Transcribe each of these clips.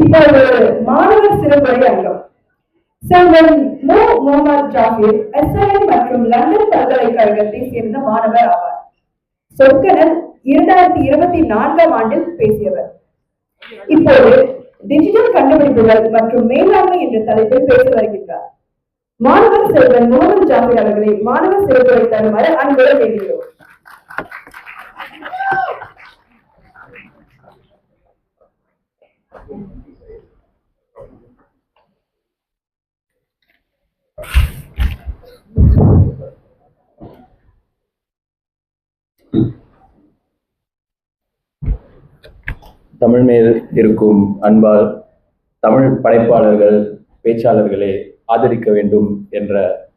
இப்போது மாணவர் சிறப்புரை அங்கம். செல்வன் மோ. முகமது ஜாகிர் எஸ்ஐஎம் மற்றும் லண்டன் பல்கலைக்கழகத்தை சேர்ந்த மாணவர் ஆவார். சொற்கடல் இரண்டாயிரத்தி இருபத்தி நான்காம் ஆண்டில் பேசியவர். இப்போது டிஜிட்டல் கண்டுபிடிப்புகள் மற்றும் மேலாண்மை என்ற தலைப்பில் பேசி வருகின்றார். மாணவர் செல்வன் முகமது ஜாகிர் அவர்களை மாணவர் சிறப்புரை தருமாறு அன்புடன் வேண்டுகிறோம். தமிழ் மேல் இருக்கும் அன்பால் தமிழ் படைப்பாளர்கள் பேச்சாளர்களை ஆதரிக்க வேண்டும் என்ற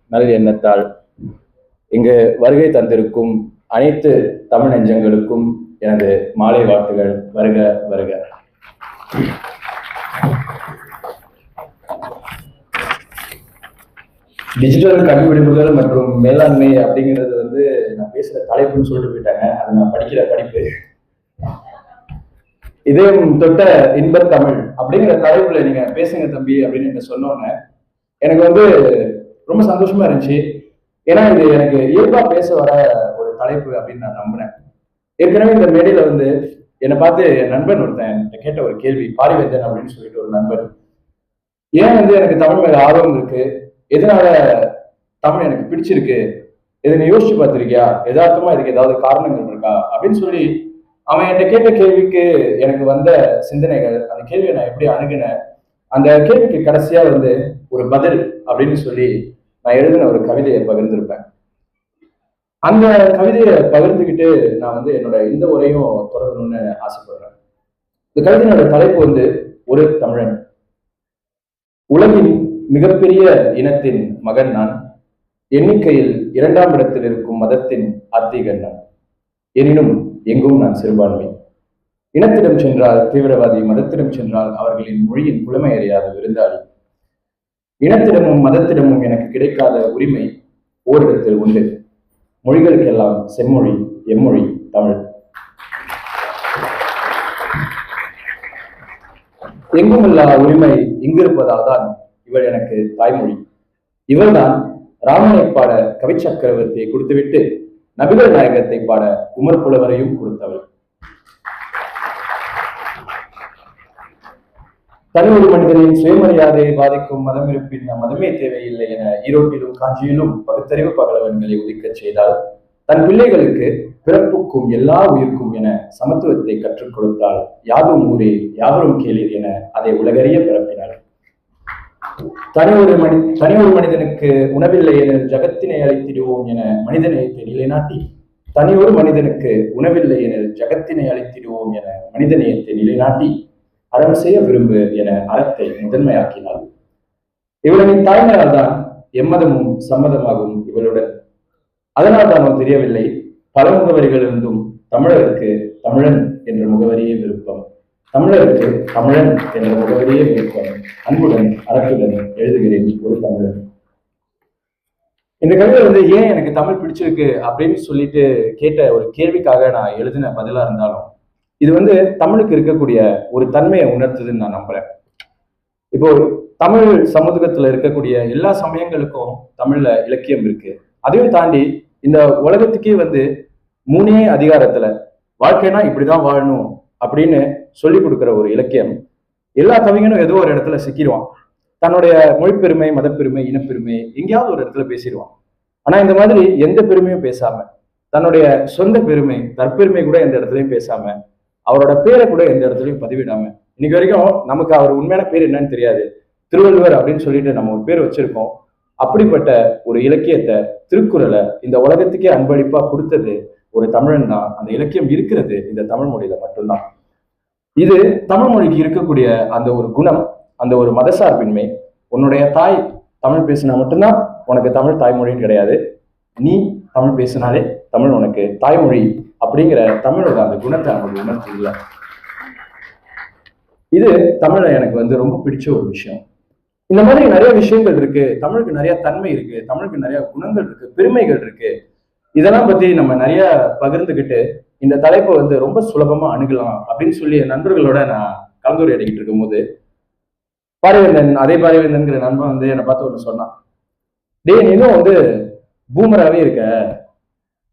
நல் எண்ணத்தால் இங்கு வருகை தந்திருக்கும் அனைத்து தமிழ் நெஞ்சங்களுக்கும் எனது மாலை வாழ்த்துகள். வருக வருக. டிஜிட்டல் கண்டுபிடிப்புகள் மற்றும் மேலாண்மை அப்படிங்கிறது வந்து நான் பேசுற தலைப்புன்னு சொல்லிட்டு போயிட்டாங்க. அது நான் படிக்கிற படிப்பு. இதயம் தொட்ட இன்பத் தமிழ் அப்படிங்கிற தலைப்புல நீங்க பேசுங்க தம்பி அப்படின்னு என்ன சொன்னோன்னே எனக்கு வந்து ரொம்ப சந்தோஷமா இருந்துச்சு. ஏன்னா இது எனக்கு இயல்பா பேச வர ஒரு தலைப்பு அப்படின்னு நான் நம்பினேன் ஏற்கனவே இந்த மேடையில வந்து என்னை பார்த்து என் நண்பன் ஒருத்தன் என்கிட்ட கேட்ட ஒரு கேள்வி பாரிவேந்தன் அப்படின்னு சொல்லிட்டு ஒரு நண்பன். ஏன் வந்து எனக்கு தமிழ் மேல ஆர்வம் இருக்கு? எதனால தமிழ் எனக்கு பிடிச்சிருக்கு? இதை நீ யோசிச்சு பார்த்திருக்கியா? எதார்த்தமா இதுக்கு ஏதாவது காரணங்கள் இருக்கா? அப்படின்னு சொல்லி அவன் என்கிட்ட கேட்ட கேள்விக்கு எனக்கு வந்த சிந்தனைகள் அந்த கேள்வியை நான் எப்படி அணுகினேன்? அந்த கேள்விக்கு கடைசியா வந்து ஒரு பதில் அப்படின்னு சொல்லி நான் எழுதின ஒரு கவிதையை பகிர்ந்திருப்பேன். அந்த கவிதையை பகிர்ந்துக்கிட்டு நான் வந்து என்னோட இந்த உரையும் தொடரணும்னு ஆசைப்படுறேன். இந்த கவிதையினோட தலைப்பு வந்து ஒரு தமிழன். உலகின் மிகப்பெரிய இனத்தின் மகன் நான். எண்ணிக்கையில் இரண்டாம் இடத்தில் இருக்கும் மதத்தின் ஆர்த்திகன் நான். எனினும் எங்கும் நான் சிறுபான்மை. இனத்திடம் சென்றால் தீவிரவாதி மதத்திடம் சென்றால் அவர்களின் மொழியின் புலமை அறியாத விருந்தாளி. இனத்திடமும் மதத்திடமும் எனக்கு கிடைக்காத உரிமை ஓரிடத்தில் உண்டு. மொழிகளுக்கெல்லாம் செம்மொழி எம்மொழி தமிழ். எங்குமில்லா உரிமை இங்கிருப்பதால் தான் இவள் எனக்கு தாய்மொழி. இவள்தான் ராமனை பாட கவி சக்கரவர்த்தியை கொடுத்துவிட்டு நபிகள் நாயகத்தை பாட உமர் புலவரையும் கொடுத்தவள். தனி ஒரு மனிதனின் சுயமரியாதையை பாதிக்கும் மதம் இருப்பின் மதமே தேவையில்லை என ஈரோட்டிலும் காஞ்சியிலும் பகுத்தறிவு பகலவன்களை உதிக்கச் செய்தால் தன் பிள்ளைகளுக்கு பிறப்புக்கும் எல்லா உயிர்க்கும் என சமத்துவத்தை கற்றுக் கொடுத்தால் யாதும் ஊரே யாவரும் கேளீர் என அதை உலகறிய பிறப்பினார். தனி ஒரு மனி தனி ஒரு மனிதனுக்கு உணவில்லை என ஜகத்தினை அழைத்திடுவோம் என மனிதநேயத்தை நிலைநாட்டி தனி ஒரு மனிதனுக்கு உணவில்லை என ஜகத்தினை அழைத்திடுவோம் என மனிதநேயத்தை நிலைநாட்டி அறம் செய்ய விரும்பு என அறத்தை முதன்மையாக்கினாள். இவளின் தாய்மையால் தான் எம்மதமும் சம்மதமாகும் இவளுடன். அதனால் தான் தெரியவில்லை பல முகவரிகள் இருந்தும் தமிழருக்கு தமிழன் என்ற முகவரியே விருப்பம். தமிழருக்கு தமிழன் என்ற முகவரியே விருப்பம் அன்புடன் அறத்துடன் எழுதுகிறேன் ஒரு தமிழன். இந்த கவிதை வந்து ஏன் எனக்கு தமிழ் பிடிச்சிருக்கு அப்படின்னு சொல்லிட்டு கேட்ட ஒரு கேள்விக்காக நான் எழுதின பதிலா இருந்தாலும் இது வந்து தமிழுக்கு இருக்கக்கூடிய ஒரு தன்மையை உணர்த்துதுன்னு நான் நம்புறேன். இப்போ தமிழ் சமூகத்துல இருக்கக்கூடிய எல்லா சமயங்களுக்கும் தமிழ்ல இலக்கியம் இருக்கு. அதையும் தாண்டி இந்த உலகத்துக்கே வந்து மூணே அதிகாரத்துல வாழ்க்கைனா இப்படிதான் வாழணும் அப்படின்னு சொல்லி கொடுக்குற ஒரு இலக்கியம் எல்லா கவிஞனும் ஏதோ ஒரு இடத்துல சிக்கிடுவான். தன்னுடைய மொழிப்பெருமை மதப்பெருமை இனப்பெருமை எங்கேயாவது ஒரு இடத்துல பேசிடுவான். ஆனா இந்த மாதிரி எந்த பெருமையும் பேசாம தன்னுடைய சொந்த பெருமை தற்பெருமை கூட எந்த இடத்துலையும் பேசாம அவரோட பேரை கூட எந்த இடத்துலையும் பதிவிடாம இன்னைக்கு வரைக்கும் நமக்கு அவர் உண்மையான பேர் என்னன்னு தெரியாது. திருவள்ளுவர் அப்படின்னு சொல்லிட்டு நம்ம ஒரு பேர் வச்சிருக்கோம். அப்படிப்பட்ட ஒரு இலக்கியத்தை திருக்குறளை இந்த உலகத்துக்கே அன்பளிப்பா கொடுத்தது ஒரு தமிழன் தான். அந்த இலக்கியம் இருக்கிறது இந்த தமிழ் மொழியில மட்டும்தான். இது தமிழ் மொழிக்கு இருக்கக்கூடிய அந்த ஒரு குணம் அந்த ஒரு மதசார்பின்மை உன்னுடைய தாய் தமிழ் பேசினா மட்டும்தான் உனக்கு தமிழ் தாய்மொழின்னு கிடையாது. நீ தமிழ் பேசினாலே தமிழ் உனக்கு தாய்மொழி அப்படிங்கிற தமிழோட அந்த குணத்தை அவங்க உணர்த்துதில்ல இது தமிழை எனக்கு வந்து ரொம்ப பிடிச்ச ஒரு விஷயம். இந்த மாதிரி நிறைய விஷயங்கள் இருக்கு. தமிழுக்கு நிறைய தன்மை இருக்கு. தமிழுக்கு நிறைய குணங்கள் இருக்கு. பெருமைகள் இருக்கு. இதெல்லாம் பத்தி நம்ம நிறைய பகிர்ந்துக்கிட்டு இந்த தலைப்பை வந்து ரொம்ப சுலபமா அணுகலாம் அப்படின்னு சொல்லி என் நண்பர்களோட நான் கலந்துரையாடிக்கிட்டு இருக்கும்போது பாரிவேந்தன் அதே பாரிவேந்தன்கிற நண்பன் வந்து என்னை பார்த்து ஒன்று சொன்னான். டே நீனும் வந்து பூமராகவே இருக்க.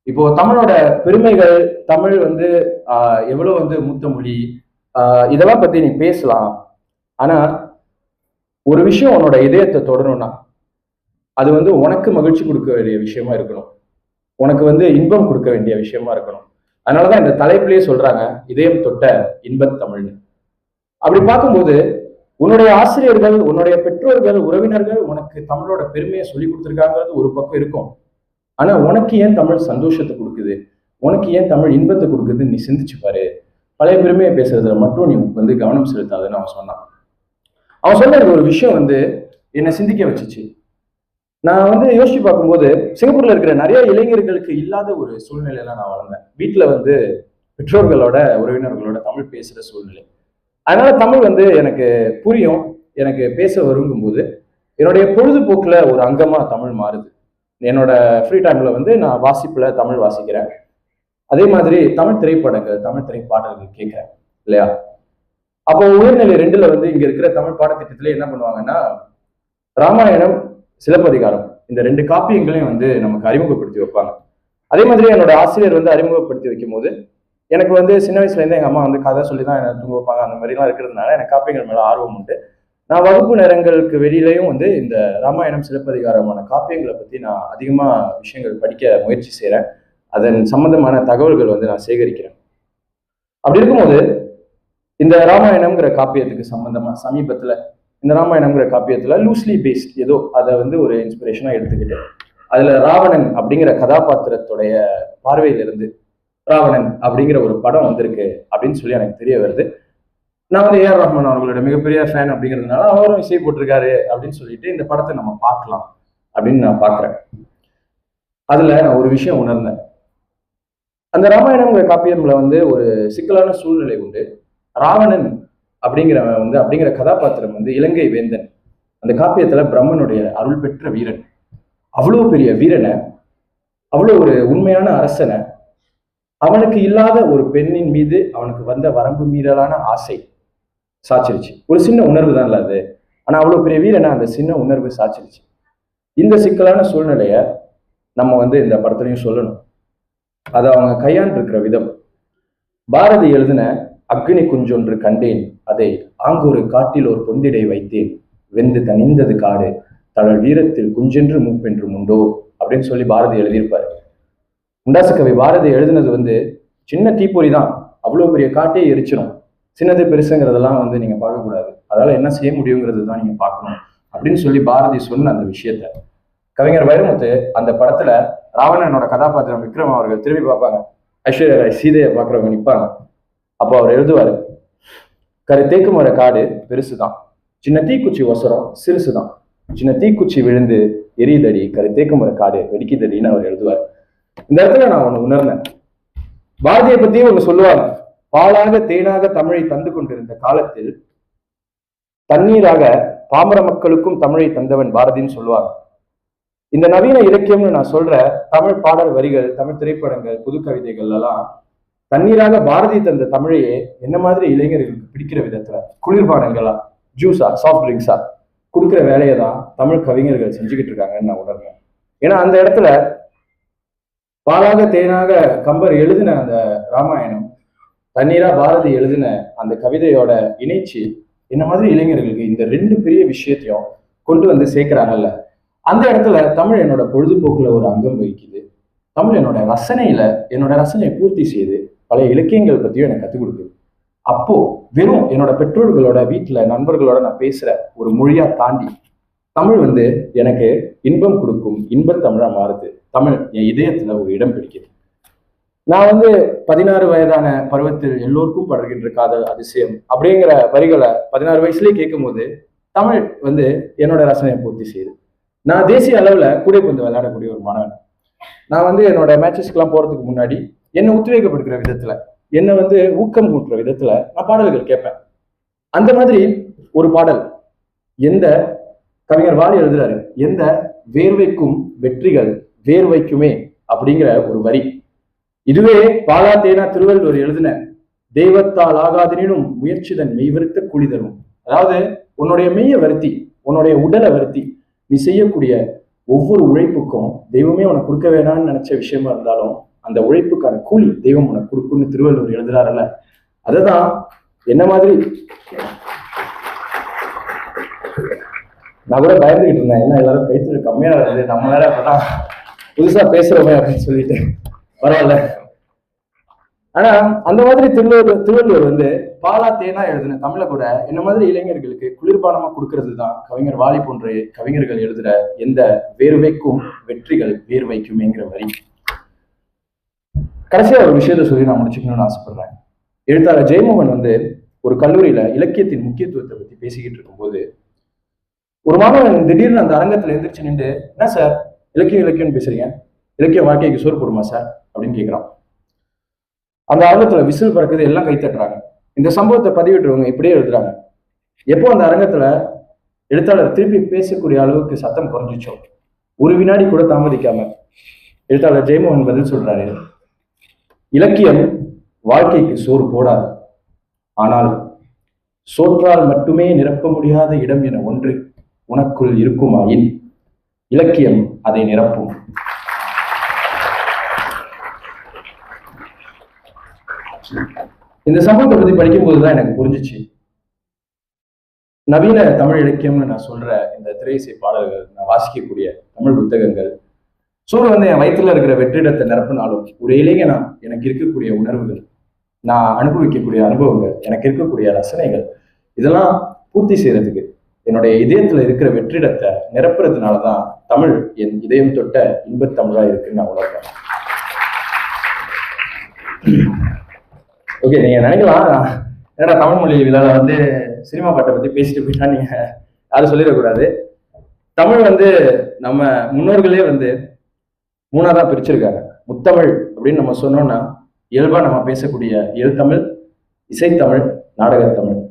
இப்போ தமிழோட பெருமைகள் தமிழ் வந்து ஆஹ், எவ்வளவு வந்து மூத்த மொழி ஆஹ், இதெல்லாம் பத்தி நீ பேசலாம். ஆனா ஒரு விஷயம் உன்னோட இதயத்தை தொடரணும்னா அது வந்து உனக்கு மகிழ்ச்சி கொடுக்க வேண்டிய விஷயமா இருக்கணும். உனக்கு வந்து இன்பம் கொடுக்க வேண்டிய விஷயமா இருக்கணும். அதனாலதான் இந்த தலைப்பிலேயே சொல்றாங்க இதயம் தொட்ட இன்பத் தமிழ்னு. அப்படி பார்க்கும்போது உன்னுடைய ஆசிரியர்கள் உன்னுடைய பெற்றோர்கள் உறவினர்கள் உனக்கு தமிழோட பெருமையை சொல்லி கொடுத்துருக்காங்கிறது ஒரு பக்கம் இருக்கும். ஆனா உனக்கு ஏன் தமிழ் சந்தோஷத்தை கொடுக்குது? உனக்கு ஏன் தமிழ் இன்பத்தை கொடுக்குதுன்னு நீ சிந்திச்சு பாரு. பழைய பெருமையை பேசுறதுல மட்டும் நீ வந்து கவனம் செலுத்தாதுன்னு அவன் சொன்னான். அவன் சொன்ன ஒரு விஷயம் வந்து என்னை சிந்திக்க வச்சுச்சு. நான் வந்து யோசிச்சு பார்க்கும்போது சிங்கப்பூர்ல இருக்கிற நிறைய இளைஞர்களுக்கு இல்லாத ஒரு சூழ்நிலையில நான் வளர்ந்தேன். வீட்டுல வந்து பெற்றோர்களோட உறவினர்களோட தமிழ் பேசுற சூழ்நிலை. அதனால தமிழ் வந்து எனக்கு புரியும். எனக்கு பேச வருங்கும்போது என்னுடைய பொழுதுபோக்குல ஒரு அங்கமா தமிழ் மாறுது. என்னோட ஃப்ரீ டைம்ல வந்து நான் வாசிப்புல தமிழ் வாசிக்கிறேன். அதே மாதிரி தமிழ் திரைப்படங்கள் தமிழ் திரைப்பாடல்கள் கேட்கிறேன் இல்லையா? அப்போ உயர்நிலை ரெண்டுல வந்து இங்க இருக்கிற தமிழ் பாடத்திட்டத்திலே என்ன பண்ணுவாங்கன்னா ராமாயணம் சிலப்பதிகாரம். இந்த ரெண்டு காப்பியங்களையும் வந்து நமக்கு அறிமுகப்படுத்தி வைப்பாங்க. அதே மாதிரி என்னோட ஆசிரியர் வந்து அறிமுகப்படுத்தி வைக்கும் போது எனக்கு வந்து சின்ன வயசுலேருந்து எங்கள் அம்மா வந்து கதை சொல்லி தான் என்ன தூங்க வைப்பாங்க. அந்த மாதிரிலாம் இருக்கிறதுனால எனக்கு காப்பியங்கள் மேலே ஆர்வம் உண்டு. நான் வகுப்பு நேரங்களுக்கு வெளியிலையும் வந்து இந்த ராமாயணம் சிலப்பதிகாரமான காப்பியங்களை பற்றி நான் அதிகமாக விஷயங்கள் படிக்க முயற்சி செய்கிறேன் அதன் சம்பந்தமான தகவல்கள் வந்து நான் சேகரிக்கிறேன். அப்படி இருக்கும்போது இந்த ராமாயணம்ங்கிற காப்பியத்துக்கு சம்பந்தமாக சமீபத்தில் இந்த ராமாயணம்ங்கிற காப்பியத்துல லூஸ்லி பேஸ்ட் ஏதோ அதை வந்து ஒரு இன்ஸ்பிரேஷனா எடுத்துக்கிட்டு அதுல ராவணன் அப்படிங்கிற கதாபாத்திரத்துடைய பார்வையிலிருந்து ராவணன் அப்படிங்கிற ஒரு படம் வந்திருக்கு அப்படின்னு சொல்லி எனக்கு தெரிய வருது. நான் வந்து ஏஆர் ரஹ்மான் அவர்களோட மிகப்பெரிய ஃபேன் அப்படிங்கிறதுனால அவரும் இசை போட்டிருக்காரு அப்படின்னு சொல்லிட்டு இந்த படத்தை நம்ம பார்க்கலாம் அப்படின்னு நான் பார்க்குறேன். அதுல நான் ஒரு விஷயம் உணர்ந்தேன். அந்த ராமாயணங்கிற காப்பியம்ல வந்து ஒரு சிக்கலான சூழ்நிலை உண்டு. ராவணன் அப்படிங்கிறவன் வந்து அப்படிங்கிற கதாபாத்திரம் வந்து இலங்கை வேந்தன். அந்த காப்பியத்துல பிரம்மனுடைய அருள் பெற்ற வீரன். அவ்வளோ பெரிய வீரனை அவ்வளோ ஒரு உண்மையான அரசனை அவனுக்கு இல்லாத ஒரு பெண்ணின் மீது அவனுக்கு வந்த வரம்பு மீறலான ஆசை சாச்சிருச்சு. ஒரு சின்ன உணர்வு தான் அது. ஆனால் அவ்வளோ பெரிய வீரனை அந்த சின்ன உணர்வு சாச்சிருச்சு. இந்த சிக்கலான சூழ்நிலையை நம்ம வந்து இந்த படத்துலையும் சொல்லணும். அதை அவங்க கையாண்டிருக்கிற விதம். பாரதி எழுதின அக்னி குஞ்சொன்று கண்டேன். அதை ஆங்கொரு காட்டில் ஒரு பொந்திடை வைத்தேன். வெந்து தனிந்தது காடு. தழல் வீரத்தில் குஞ்சென்று மூப்பென்றும் உண்டோ? அப்படின்னு சொல்லி பாரதி எழுதியிருப்பாரு. முண்டாசு கவி பாரதி எழுதினது வந்து சின்ன தீப்பொறி தான். அவ்வளோ பெரிய காட்டே எரிச்சிடும் சின்னது பெருசுங்கிறதெல்லாம் வந்து நீங்கள் பார்க்கக்கூடாது. அதால் என்ன செய்ய முடியுங்கிறது தான் நீங்கள் பார்க்கணும். அப்படின்னு சொல்லி பாரதி சொன்ன அந்த விஷயத்த. கவிஞர் வைரமுத்து அந்த படத்துல ராவணனோட கதாபாத்திரம் விக்ரம் அவர்கள் திரும்பி பார்ப்பாங்க. ஐஸ்வர்யா ராய் சீதையை பார்க்குறவங்க நிற்பாங்க அப்போ அவர் எழுதுவாரு கரு தேக்கு மர காடு பெருசுதான். சின்ன தீக்குச்சி ஒசரம் சிறுசுதான். சின்ன தீக்குச்சி விழுந்து எரியுதடி கரு தேக்கு மர காடு வெடிக்குதடின்னு அவர் எழுதுவார். இந்த இடத்துல நான் ஒண்ணு உணர்ந்தேன். பாரதியை பத்தி ஒண்ணு சொல்லுவாங்க. பாலாக தேனாக தமிழை தந்து கொண்டிருந்த காலத்தில் தண்ணீராக பாமர மக்களுக்கும் தமிழை தந்தவன் பாரதின்னு சொல்லுவாங்க. இந்த நவீன இலக்கியம்னு நான் சொல்ற தமிழ் பாடல் வரிகள் தமிழ் திரைப்படங்கள் புது கவிதைகள் எல்லாம் தண்ணீராக பாரதி தந்த தமிழையே என்ன மாதிரி இளைஞர்களுக்கு பிடிக்கிற விதத்துல? குளிர்பானங்களா? ஜூஸா சாஃப்ட் ட்ரிங்க்ஸா கொடுக்குற வேலையை தான் தமிழ் கவிஞர்கள் செஞ்சுக்கிட்டு இருக்காங்கன்னு நான் உணர்றேன். ஏன்னா அந்த இடத்துல பாலாக தேனாக கம்பர் எழுதின அந்த ராமாயணம் தண்ணீரா பாரதி எழுதின அந்த கவிதையோட இணைச்சி என்ன மாதிரி இளைஞர்களுக்கு இந்த ரெண்டு பெரிய விஷயத்தையும் கொண்டு வந்து சேர்க்கிறாங்கல்ல அந்த இடத்துல தமிழ் என்னோட பொழுதுபோக்குல ஒரு அங்கம் வகிக்குது. தமிழ் என்னோட ரசனையில என்னோட ரசனையை பூர்த்தி செய்து பழைய இலக்கியங்கள் பற்றியும் எனக்கு கற்றுக் கொடுக்குது. அப்போ வெறும் என்னோட பெற்றோர்களோட வீட்டில் நண்பர்களோட நான் பேசுற ஒரு மொழியா தாண்டி தமிழ் வந்து எனக்கு இன்பம் கொடுக்கும் இன்பத் தமிழா மாறுது. தமிழ் என் இதயத்துல ஒரு இடம் பிடிக்குது. நான் வந்து பதினாறு வயதான பருவத்தில் எல்லோருக்கும் படுகின்ற காதல் அதிசயம் அப்படிங்கிற வரிகளை பதினாறு வயசுலயே கேட்கும்போது தமிழ் வந்து என்னோட ரசனையை பூர்த்தி செய்யுது. நான் தேசிய அளவுல கூடைப்பந்து விளையாடக்கூடிய ஒரு மாணவன். நான் வந்து என்னோட மேட்சஸ்க்கெல்லாம் போறதுக்கு முன்னாடி என்னை உத்வேகப்படுத்துகிற விதத்துல என்னை வந்து ஊக்கம் கூட்டுற விதத்துல நான் பாடல்கள் கேட்பேன். அந்த மாதிரி ஒரு பாடல் எந்த கவிஞர் வாடி எழுதுறாரு? எந்த வேர்வைக்கும் வெற்றிகள் வேர்வைக்குமே அப்படிங்கிற ஒரு வரி. இதுவே பாலா தேனா திருவள்ளுவர் எழுதின தெய்வத்தால் ஆகாதெனினும் முயற்சிதன் மெய்வருத்த கூலி தரும். அதாவது உன்னுடைய மெய்ய வருத்தி உன்னுடைய உடலை வருத்தி நீ செய்யக்கூடிய ஒவ்வொரு உழைப்புக்கும் தெய்வமே உனக்கு கொடுக்க வேணாம்னு நினைச்ச விஷயமா இருந்தாலும் அந்த உழைப்புக்கான கூலி தெய்வம் உனக்கு கொடுக்கும்னு திருவள்ளுவர் எழுதுறாருல்ல. அதுதான் என்ன மாதிரி? நான் கூட பயந்துகிட்டு இருந்தேன். என்ன எல்லாரும் கைத்தறி கம்மியா இருந்தது நம்ம வேற அப்பதான் புதுசா பேசுறோமே அப்படின்னு சொல்லிட்டு. பரவாயில்ல. ஆனா அந்த மாதிரி திருவள்ளுவர் திருவள்ளுவர் வந்து பாலா தேனா எழுதின தமிழ கூட என்ன மாதிரி இளைஞர்களுக்கு குளிர்பானமா கொடுக்கறது தான் கவிஞர் வாலி போன்ற கவிஞர்கள் எழுதுற எந்த வேர்வைக்கும் வெற்றிகள் வேர்வைக்குமேங்கிற வரி. கடைசியா ஒரு விஷயத்த சொல்லி நான் முடிச்சுக்கணும்னு ஆசைப்படுறேன். எழுத்தாளர் ஜெயமோகன் வந்து ஒரு கல்லூரியில இலக்கியத்தின் முக்கியத்துவத்தை பத்தி பேசிக்கிட்டு இருக்கும்போது ஒரு மாணவன் திடீர்னு அந்த அரங்கத்துல எந்திரிச்சு நின்று என்ன சார்? இலக்கியம் இலக்கியம்னு பேசுறீங்க? இலக்கிய வாழ்க்கைக்கு சோறு போடுமா சார்? அப்படின்னு கேட்கிறான் அந்த அரங்கத்துல விசில் பறக்குது எல்லாம் கைத்தட்டுறாங்க இந்த சம்பவத்தை பதிவிட்டுறவங்க இப்படியே எழுதுறாங்க. எப்போ அந்த அரங்கத்துல எழுத்தாளர் திருப்பி பேசக்கூடிய அளவுக்கு சத்தம் குறைஞ்சிச்சோ ஒரு வினாடி கூட தாமதிக்காம எழுத்தாளர் ஜெயமோகன் பதில் சொல்றாரு. இலக்கியம் வாழ்க்கைக்கு சோறு போடாது. ஆனால் சோற்றால் மட்டுமே நிரப்ப முடியாத இடம் என ஒன்று உனக்குள் இருக்குமாயின் இலக்கியம் அதை நிரப்பும். இந்த சம்பவத்தை பத்தி படிக்கும்போது தான் எனக்கு புரிஞ்சிச்சு. நவீன தமிழ் இலக்கியம்னு நான் சொல்ற இந்த திரைசை பாடல்கள் நான் வாசிக்கக்கூடிய தமிழ் புத்தகங்கள் சூடு வந்து என் வயிற்றுல இருக்கிற வெற்றிடத்தை நிரப்பினாலும் ஒரு இளைஞனா எனக்கு இருக்கக்கூடிய உணர்வுகள் நான் அனுபவிக்கக்கூடிய அனுபவங்கள் எனக்கு இருக்கக்கூடிய ரசனைகள் இதெல்லாம் பூர்த்தி செய்யறதுக்கு என்னுடைய இதயத்துல இருக்கிற வெற்றிடத்தை நிரப்புறதுனாலதான் தமிழ் என் இதயம் தொட்ட இன்பத் தமிழா இருக்குன்னு நான் உணர்றேன். ஓகே நீங்க நினைக்கலாம் என்னடா தமிழ் மொழி விழால வந்து சினிமா பாட்டை பத்தி பேசிட்டு போயிட்டா நீங்க யாரும் சொல்லிடக்கூடாது தமிழ் வந்து நம்ம முன்னோர்களே வந்து மூணாதான் பிரிச்சிருக்காங்க. முத்தமிழ் அப்படின்னு நம்ம சொன்னோம்னா இயல்பாக நம்ம பேசக்கூடிய எழுத்தமிழ் இசைத்தமிழ் நாடகத்தமிழ்.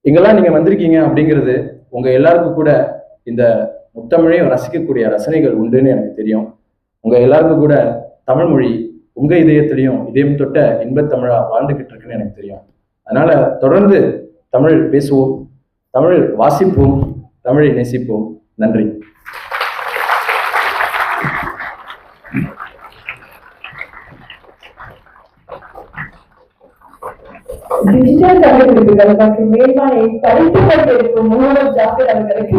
இங்கெல்லாம் நீங்கள் வந்திருக்கீங்க அப்படிங்கிறது உங்கள் எல்லாருக்கும் கூட இந்த முத்தமிழையும் ரசிக்கக்கூடிய ரசனைகள் உண்டுன்னு எனக்கு தெரியும். உங்கள் எல்லாருக்கும் கூட தமிழ் மொழி உங்கள் இதயத்திலையும் இதயம் தொட்ட இன்பத் வாழ்ந்துக்கிட்டு இருக்குன்னு எனக்கு தெரியும். அதனால் தொடர்ந்து தமிழ் பேசுவோம் தமிழ் வாசிப்போம் தமிழை நேசிப்போம். நன்றி. டிஜிட்டல் கண்டுபிடிப்புகள் மற்றும் மேல்மானை படித்துக் கொண்டிருக்கும் முகமது ஜாஃபர் அவர்களுக்கு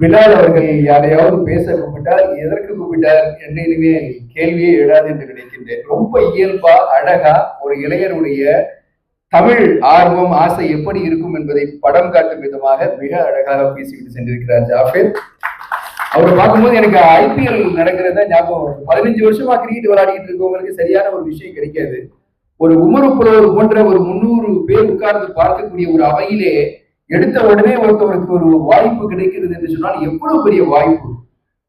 பிலால் அவர்கள் யாரையாவது பேச கூப்பிட்டால் எதற்கு கூப்பிட்டார் என்று இனிமேல் கேள்வியே எழாது என்று நினைக்கின்றேன். ரொம்ப இயல்பா அழகா ஒரு இளைஞருடைய தமிழ் ஆர்வம் ஆசை எப்படி இருக்கும் என்பதை படம் காட்டும் விதமாக மிக அழகாக பேசிவிட்டு சென்றிருக்கிறார் ஜாஃபர். அவர் பார்க்கும்போது எனக்கு ஐபிஎல் நடக்கிறத ஞாபகம் வரும். பதினஞ்சு வருஷமா கிரிக்கெட் விளையாடிட்டு இருக்கவங்களுக்கு சரியான ஒரு விஷயம் கிடைக்காது. ஒரு உமரு புலவர் போன்ற ஒரு முன்னூறு பேர் உட்கார்ந்து பார்க்கக்கூடிய ஒரு அவையிலே எடுத்த உடனே ஒருத்தவருக்கு ஒரு வாய்ப்பு கிடைக்கிறது என்று சொன்னால் எவ்வளவு பெரிய வாய்ப்பு?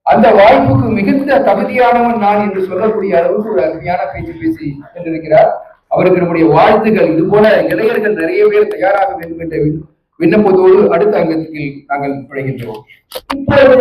அந்த வாய்ப்புக்கு மிகுந்த தகுதியானவன் நான் என்று சொல்லக்கூடிய அளவுக்கு ஒரு அருமையான பேச்சு பேசி சென்றிருக்கிறார் அவருக்கு நம்முடைய வாழ்த்துகள் இது போல இளைஞர்கள் நிறைய பேர் தயாராக வேண்டும் என்ற விண்ணப்பத்தோடு அடுத்த அங்கத்தில் நாங்கள் பழகின்றோம். இப்பொழுது